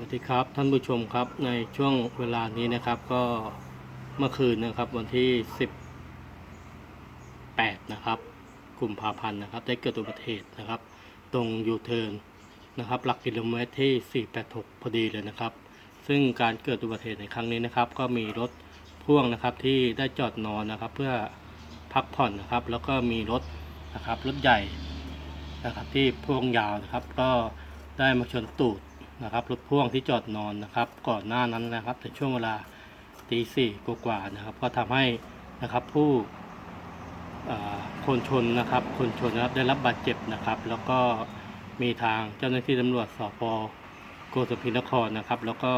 วัสดีครับท่านผู้ชมครับในช่วงเวลานี้นะครับก็เมื่อคืนนะครับวันที่ 18 นะครับกุมภาพันธ์นะครับ ได้เกิดอุบัติเหตุนะครับ ตรงยูเทิร์นนะครับ หลักกิโลเมตรที่ 486 พอดีเลยนะครับ ซึ่งการเกิดอุบัติเหตุในครั้งนี้นะครับ ก็มีรถพ่วงนะครับที่ได้จอดนอนนะครับ เพื่อพักผ่อนนะครับ แล้วก็มีรถนะครับรถใหญ่นะครับที่พ่วงยาวนะครับ ก็ได้มาชนตูด นะครับรถพ่วงที่จอดนอนนะครับ ก่อนหน้านั้นนะครับในช่วงเวลาตีสี่กว่าๆนะครับ ก็ทำให้นะครับผู้คนชนนะครับ คนชนนะครับได้รับบาดเจ็บนะครับ แล้วก็มีทางเจ้าหน้าที่ตำรวจสพโกสุมพินนครนะครับ แล้วก็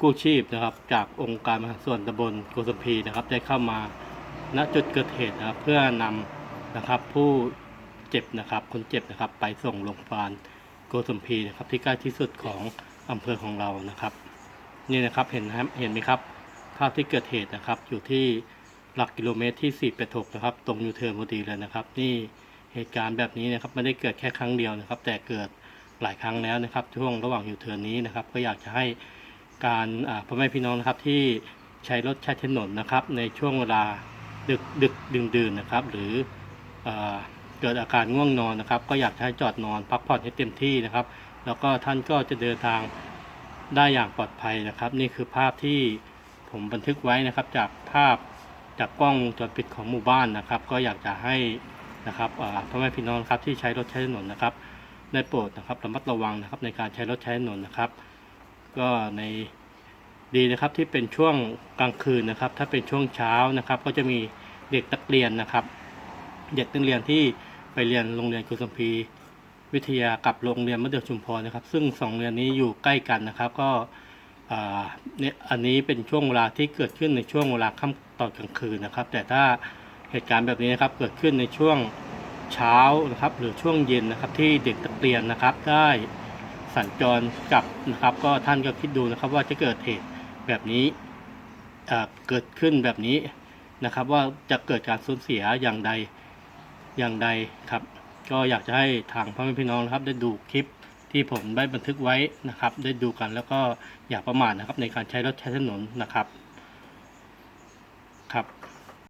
กู้ชีพนะครับ จากองค์การมหาส่วนตำบลโกสุมพีนะครับ ได้เข้ามาณจุดเกิดเหตุนะครับ เพื่อนำนะครับผู้เจ็บนะครับ คนเจ็บนะครับ ไปส่งโรงพยาบาล โกสุมพีนะครับที่ใกล้ที่สุดของอำเภอของเรานะครับ นี่นะครับเห็นนะครับเห็นไหมครับภาพที่เกิดเหตุนะครับ อยู่ที่หลักกิโลเมตรที่ 486 นะครับ ตรงยูเทิร์นพอดีเลยนะครับ นี่เหตุการณ์แบบนี้นะครับไม่ได้เกิดแค่ครั้งเดียวนะครับ แต่เกิดหลายครั้งแล้วนะครับ ช่วงระหว่างยูเทิร์นนี้นะครับ ก็อยากจะให้การพ่อแม่พี่น้องนะครับที่ใช้รถใช้ถนนนะครับ ในช่วงเวลาดึกดึกดื่นดื่นๆนะครับ หรืออ เกิดอาการง่วงนอนนะครับ ก็อยากให้จอดนอนพักผ่อนให้เต็มที่นะครับ แล้วก็ท่านก็จะเดินทางได้อย่างปลอดภัยนะครับ นี่คือภาพที่ผมบันทึกไว้นะครับ จากภาพจากกล้องวงจรปิดของหมู่บ้านนะครับ ก็อยากจะให้นะครับพ่อแม่พี่น้องครับที่ใช้รถใช้ถนนนะครับได้โปรดนะครับระมัดระวังนะครับในการใช้รถใช้ถนนนะครับ ก็ในดีนะครับที่เป็นช่วงกลางคืนนะครับ ถ้าเป็นช่วงเช้านะครับ ก็จะมีเด็กนักเรียนนะครับ เด็กนักเรียนที่ ไปเรียนโรงเรียนกุสมพีวิทยากับโรงเรียนมะเดื่อชุมพรนะครับ ซึ่งสองเรียนนี้อยู่ใกล้กันนะครับ ก็เนี่ยอันนี้เป็นช่วงเวลาที่เกิดขึ้นในช่วงเวลาค่ำตอนกลางคืนนะครับ แต่ถ้าเหตุการณ์แบบนี้นะครับเกิดขึ้นในช่วงเช้านะครับ หรือช่วงเย็นนะครับ ที่เด็กนักเรียนนะครับ ได้สัญจรกลับนะครับ ก็ท่านก็คิดดูนะครับ ว่าจะเกิดเหตุแบบนี้เกิดขึ้นแบบนี้นะครับ ว่าจะเกิดการสูญเสียอย่างใด อย่างใดครับ ก็อยากจะให้ทางพ่อแม่พี่น้องนะครับ ได้ดูคลิปที่ผมได้บันทึกไว้นะครับ ได้ดูกันแล้วก็อย่าประมาทนะครับในการใช้รถใช้ถนนนะครับครับ